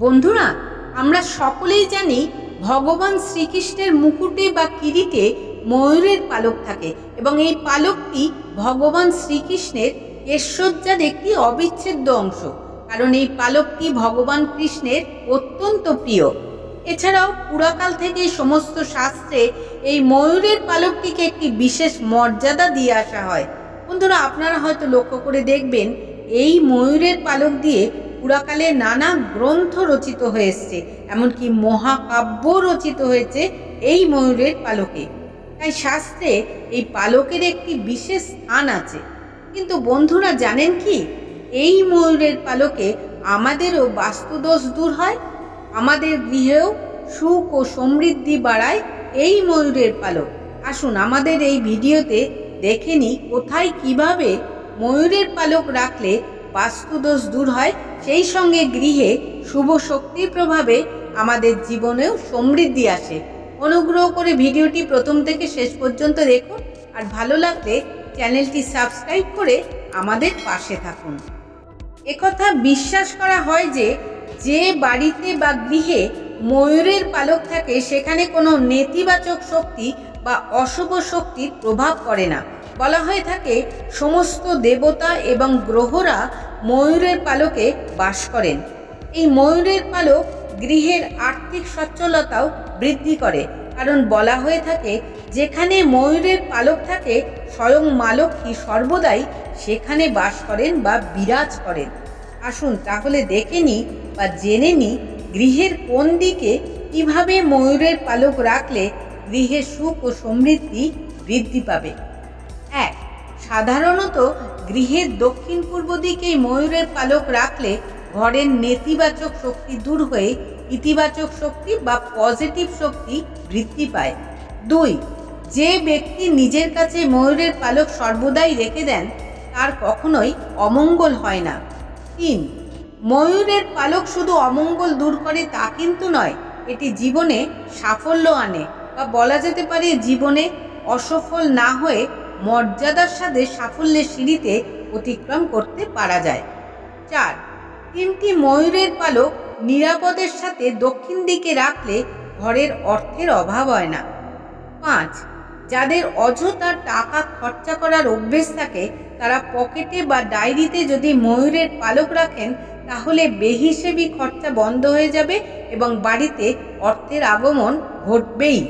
বন্ধুরা, আমরা সকলেই জানি ভগবান শ্রীকৃষ্ণের মুকুটে বা কিরিটে ময়ূরের পালক থাকে এবং এই পালকটি ভগবান শ্রীকৃষ্ণের কেশসজ্জার একটি অবিচ্ছেদ্য অংশ। কারণ এই পালকটি ভগবান কৃষ্ণের অত্যন্ত প্রিয়। এছাড়াও পুরাকাল থেকে সমস্ত শাস্ত্রে এই ময়ূরের পালকটিকে একটি বিশেষ মর্যাদা দিয়ে আসা হয়। বন্ধুরা, আপনারা হয়তো লক্ষ্য করে দেখবেন, এই ময়ূরের পালক দিয়ে পুরাকালে নানা গ্রন্থ রচিত হয়ে হয়েছে এমনকি মহাকাব্য রচিত হয়েছে এই ময়ূরের পালকে। তাই শাস্ত্রে এই পালকের একটি বিশেষ স্থান আছে। কিন্তু বন্ধুরা, জানেন কি? এই ময়ূরের পালকে আমাদেরও বাস্তুদোষ দূর হয়, আমাদের গৃহেও সুখ ও সমৃদ্ধি বাড়ায় এই ময়ূরের পালক। আসুন আমাদের এই ভিডিওতে দেখে নিই কোথায় কীভাবে ময়ূরের পালক রাখলে বাস্তুদোষ দূর হয়, সেই সঙ্গে গৃহে শুভ শক্তির প্রভাবে আমাদের জীবনেও সমৃদ্ধি আসে। অনুগ্রহ করে ভিডিওটি প্রথম থেকে শেষ পর্যন্ত দেখুন, আর ভালো লাগলে চ্যানেলটি সাবস্ক্রাইব করে আমাদের পাশে থাকুন। একথা বিশ্বাস করা হয় যে যে বাড়িতে বা গৃহে ময়ূরের পালক থাকে, সেখানে কোনো নেতিবাচক শক্তি বা অশুভ শক্তির প্রভাব পড়ে না। বলা হয়ে থাকে, সমস্ত দেবতা এবং গ্রহরা ময়ূরের পালকে বাস করেন। এই ময়ূরের পালক গৃহের আর্থিক সচ্ছলতাও বৃদ্ধি করে, কারণ বলা হয়ে থাকে, যেখানে ময়ূরের পালক থাকে, স্বয়ং মা লক্ষ্মী সর্বদাই সেখানে বাস করেন বা বিরাজ করেন। আসুন তাহলে দেখে নিই বা জেনে নিই গৃহের কোন দিকে কীভাবে ময়ূরের পালক রাখলে গৃহে সুখ ও সমৃদ্ধি বৃদ্ধি পাবে। এক, সাধারণত গৃহের দক্ষিণ পূর্ব দিকে ময়ূরের পালক রাখলে ঘরের নেতিবাচক শক্তি দূর হয়ে ইতিবাচক শক্তি বা পজিটিভ শক্তি বৃদ্ধি পায়। দুই, যে ব্যক্তি নিজের কাছে ময়ূরের পালক সর্বদাই রেখে দেন, তার কখনোই অমঙ্গল হয় না। তিন, ময়ূরের পালক শুধু অমঙ্গল দূর করে তা কিন্তু নয়, এটি জীবনে সাফল্য আনে বা বলা যেতে পারে জীবনে অসফল না হয়ে মর্যাদার সাথে সাফল্যের সিঁড়িতে অতিক্রম করতে পারা যায়। চার, তিনটি ময়ূরের পালক নিরাপদের সাথে দক্ষিণ দিকে রাখলে ঘরের অর্থের অভাব হয় না। পাঁচ, যাদের অযথা টাকা খরচা করার অভ্যেস থাকে, তারা পকেটে বা ডায়েরিতে যদি ময়ূরের পালক রাখেন, তাহলে বেহিসেবি খরচা বন্ধ হয়ে যাবে এবং বাড়িতে অর্থের আগমন ঘটবেই।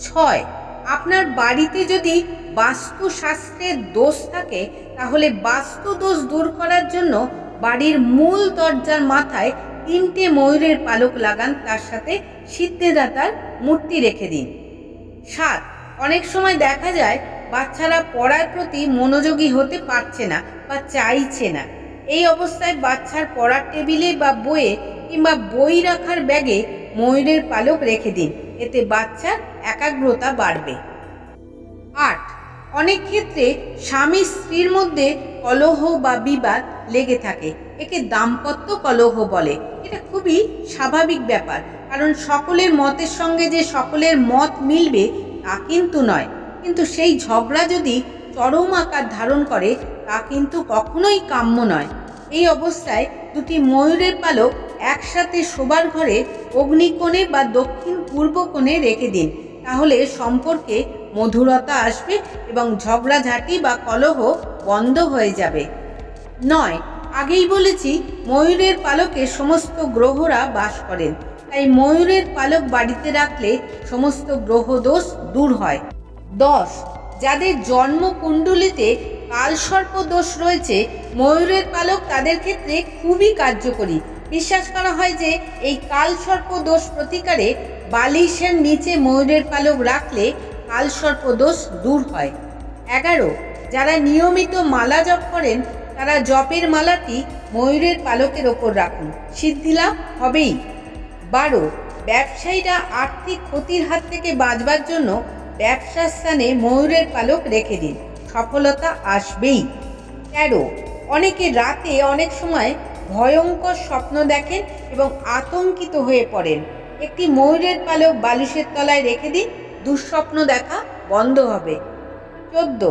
ছয়, আপনার বাড়িতে যদি বাস্তুশাস্ত্রের দোষ থাকে, তাহলে বাস্তু দোষ দূর করার জন্য বাড়ির মূল দরজার মাথায় তিনটে ময়ূরের পালক লাগান, তার সাথে সিদ্ধেদাতার মূর্তি রেখে দিন। সাত, অনেক সময় দেখা যায় বাচ্চারা পড়ার প্রতি মনোযোগী হতে পারছে না বা চাইছে না। এই অবস্থায় বাচ্চার পড়ার টেবিলে বা বইয়ে কিংবা বই রাখার ব্যাগে ময়ূরের পালক রেখে দিন, এতে বাচ্চার একাগ্রতা বাড়বে। আট অনেক ক্ষেত্রে স্বামী স্ত্রীর মধ্যে কলহ বা বিবাদ লেগে থাকে। একে দাম্পত্য কলহ বলে। এটা খুবই স্বাভাবিক ব্যাপার। কারণ সকলের মতের সঙ্গে যে সকলের মত মিলবে, তা কিন্তু নয়। কিন্তু সেই ঝগড়া যদি চরম আকার ধারণ করে, তা কিন্তু কখনোই কাম্য নয়। এই অবস্থায় দুটি ময়ূরের পালক একসাথে শোবার ঘরে অগ্নিকোণে বা দক্ষিণ পূর্ব কোণে রেখে দিন। তাহলে সম্পর্কে মধুরতা আসবে এবং ঝগড়াঝাঁটি বা কলহ বন্ধ হয়ে যাবে। নয়, আগেই বলেছি, ময়ূরের পালকে সমস্ত গ্রহরা বাস করেন। তাই ময়ূরের পালক বাড়িতে রাখলে সমস্ত গ্রহদোষ দূর হয়। দশ, যাদের জন্ম জন্মকুণ্ডলিতে কালসর্প দোষ রয়েছে, ময়ূরের পালক তাদের ক্ষেত্রে খুবই কার্যকরী। বিশ্বাস করা হয় যে, এই কালসর্প দোষ প্রতিকারে বালিশের নিচে ময়ূরের পালক রাখলে কালসর্প দোষ দূর হয়। এগারো, যারা নিয়মিত মালা জপ করেন, তারা জপের মালাটি ময়ূরের পালকের ওপর রাখুন। সিদ্ধিলাভ হবেই। বারো, ব্যবসায়ীরা আর্থিক ক্ষতির হাত থেকে বাঁচবার জন্য ব্যবসার স্থানে ময়ূরের পালক রেখে দিন। সফলতা আসবেই। তেরো, অনেকে রাতে অনেক সময় ভয়ঙ্কর স্বপ্ন দেখেন এবং আতঙ্কিত হয়ে পড়েন। একটি ময়ূরের পালক বালিশের তলায় রেখে দিন দুঃস্বপ্ন দেখা বন্ধ হবে। চোদ্দ।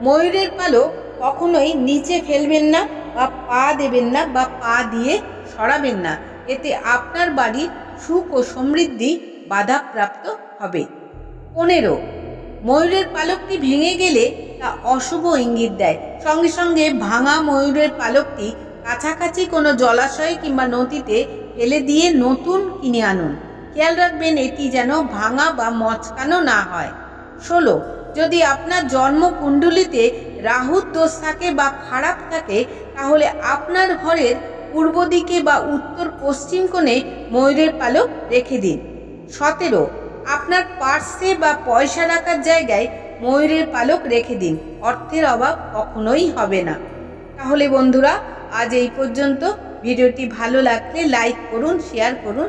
ময়ূরের পালক কখনোই নিচে ফেলবেন না বা পা দেবেন না বা পা দিয়ে সরাবেন না। এতে আপনার বাড়ির সুখ ও সমৃদ্ধি বাধাপ্রাপ্ত হবে। পনেরো। ময়ূরের পালকটি ভেঙে গেলে তা অশুভ ইঙ্গিত দেয়। সঙ্গে সঙ্গে ভাঙা ময়ূরের পালকটি কাছাকাছি কোনো জলাশয় কিংবা নদীতে ফেলে দিয়ে নতুন কিনে আনুন। খেয়াল রাখবেন এটি যেন ভাঙা বা মচকানো না হয়। ষোলো, যদি আপনার জন্ম জন্মকুণ্ডলিতে রাহুর দোষ থাকে বা খারাপ থাকে, তাহলে আপনার ঘরের পূর্ব দিকে বা উত্তর পশ্চিম কোণে ময়ূরের পালক রেখে দিন। সতেরো, আপনার পার্সে বা পয়সা রাখার জায়গায় ময়ূরের পালক রেখে দিন, অর্থের অভাব কখনোই হবে না। তাহলে বন্ধুরা, আজ এই পর্যন্ত। ভিডিওটি ভালো লাগলে লাইক করুন, শেয়ার করুন